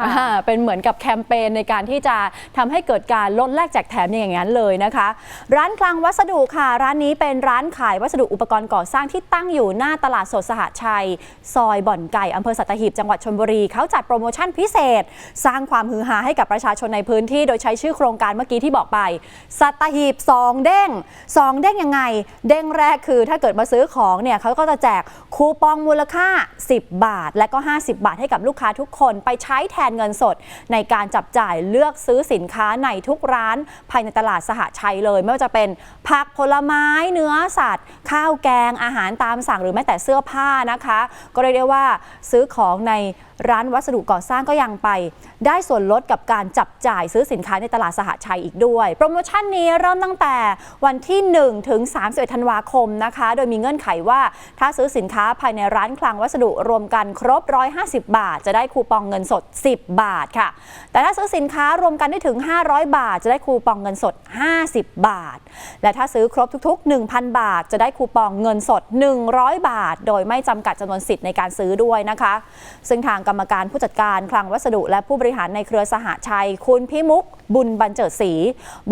ค่ะอ่าเป็นเหมือนกับแคมเปญในการที่จะทำให้เกิดการลดแลกแจกแถมอย่างนั้นเลยนะคะ ร้านกลางวัสดุค่ะ ร้านนี้เป็นร้านขายวัสดุอุปกรณ์ก่อสร้างที่ตั้งอยู่หน้าตลาดสดสหชัย ซอยบ่อนไก่อำเภอสัตหีบจังหวัดชลบุรีเขาจัดโปรโมชั่นพิเศษ สร้างความฮือฮาให้กับประชาชนในพื้นที่ โดยใช้ชื่อโครงการเมื่อกี้ที่บอกไปสัตหีบสองเด้งสองเด้งยังไง เด้งแรกคือถ้าเกิดมาซื้อของเนี่ยเขาก็จะแจก คูปองมูลค่า 10 บาท และก็ 50 บาทให้กับลูกค้าทุกคนไปใช้แทนเงินสด ในการจับจ่ายเลือกซื้อสินค้าในทุกร้าน ภายในตลาดสหชัยเลย ไม่ว่าจะเป็นผักผลไม้เนื้อสัตว์ ข้าวแกงอาหารตามสั่งหรือแม้แต่เสื้อผ้านะคะ ก็เรียกได้ว่าซื้อของในร้านวัสดุก่อสร้างก็ยังไป ได้ส่วนลดกับการจับจ่ายซื้อสินค้าในตลาดสหชัยอีกด้วย โปรโมชั่นนี้เริ่มตั้งแต่วันที่ 1 ถึง 31 ธันวาคมนะคะ โดยมีเงื่อนไขว่าถ้าซื้อสินค้าภายในร้านคลังวัสดุรวมกันครบ 150 บาท จะได้คูปองเงินสด 10 บาทค่ะ แต่ถ้าซื้อสินค้ารวมกันได้ถึง 500 บาท จะได้คูปองเงินสด 50 บาท และถ้าซื้อครบทุก ๆ 1,000 บาท จะได้คูปองเงินสด 100 บาท โดยไม่จำกัดจำนวนสิทธิ์ในการซื้อด้วยนะคะ ซึ่งทางกรรมการผู้จัดการคลังวัสดุและผู้บริหารในเครือสหชัย คุณพิมุกบุญบรรเจิดศรี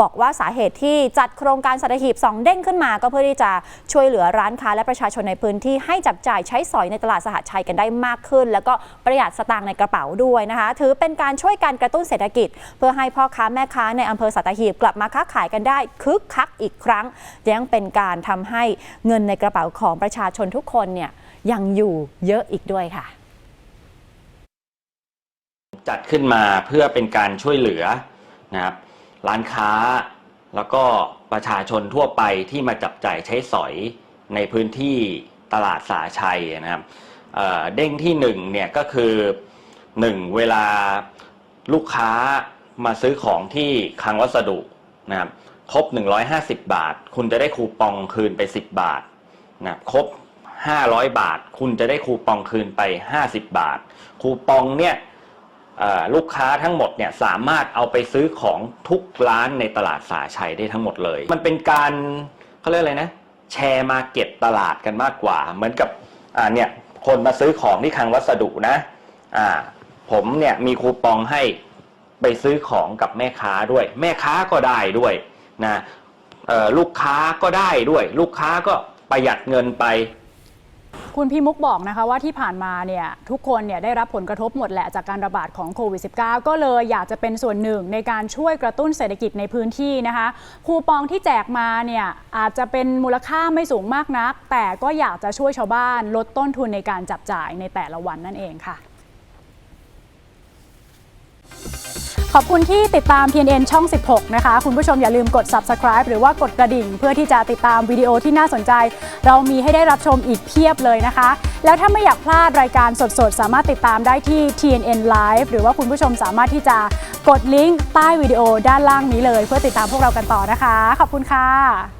บอกว่าสาเหตุที่จัดโครงการสัตหีบสองเด้งขึ้นมา ก็เพื่อที่จะช่วยเหลือร้านค้าและประชาชนในพื้นที่ให้จับจ่ายใช้สอยในตลาดสหชัยกันได้มากขึ้น แล้วก็ประหยัดสตางค์ในกระเป๋าด้วยนะคะ ถือเป็นการช่วยการกระตุ้นเศรษฐกิจ เพื่อให้พ่อค้าแม่ค้าในอำเภอสัตหีบกลับมาค้าขายกันได้คึกคักอีกครั้งยังเป็นการทำให้เงินในกระเป๋าของประชาชนทุกคนเนี่ยยังอยู่เยอะอีกด้วยค่ะ จัดขึ้นมาเพื่อเป็นการช่วยเหลือนะครับร้านค้าแล้วก็ประชาชนทั่วไปที่มาจับจ่ายใช้สอยในพื้นที่ตลาดสาชัยนะครับเเด้งที่หนึ่งเนี่ยก็คือหนึ่งเวลาลูกค้ามาซื้อของที่คลังวัสดุนะครับ ครบ 150 บาท คุณจะได้คูปองคืนไป 10 บาทนะครบครบ 500 บาท คุณจะได้คูปองคืนไป 50 บาท คูปองเนี่ยลูกค้าทั้งหมดเนี่ยสามารถเอาไปซื้อของทุกร้านในตลาดสาชัยได้ทั้งหมดเลย มันเป็นการเขาเรียกอะไรนะ แชร์มาเก็ตตลาดกันมากกว่า เหมือนกับอ่าเนี่ยคนมาซื้อของที่คลังวัสดุนะอ่าผมเนี่ยมีคูปองให้ไปซื้อของกับแม่ค้าด้วย แม่ค้าก็ได้ด้วย นะลูกค้าก็ได้ด้วย ลูกค้าก็ประหยัดเงินไป คุณพี่มุกบอกนะคะว่าที่ผ่านมาเนี่ยทุกคนเนี่ยได้รับผลกระทบหมดแหละจากการระบาดของโควิด -19 ก็เลยอยากจะเป็นส่วนหนึ่งในการช่วยกระตุ้นเศรษฐกิจในพื้นที่นะคะ คูปองที่แจกมาเนี่ยอาจจะเป็นมูลค่าไม่สูงมากนัก แต่ก็อยากจะช่วยชาวบ้านลดต้นทุนในการจับจ่ายในแต่ละวันนั่นเองค่ะ ขอบคุณที่ติดตาม TNN ช่อง 16 นะคะ คุณผู้ชมอย่าลืมกด subscribe หรือว่ากดกระดิ่ง เพื่อที่จะติดตามวิดีโอที่น่าสนใจ เรามีให้ได้รับชมอีกเพียบเลยนะคะ แล้วถ้าไม่อยากพลาดรายการสดๆ สามารถติดตามได้ที่ TNN Live หรือว่าคุณผู้ชมสามารถที่จะกดลิงก์ใต้วิดีโอด้านล่างนี้เลย เพื่อติดตามพวกเรากันต่อนะคะ ขอบคุณค่ะ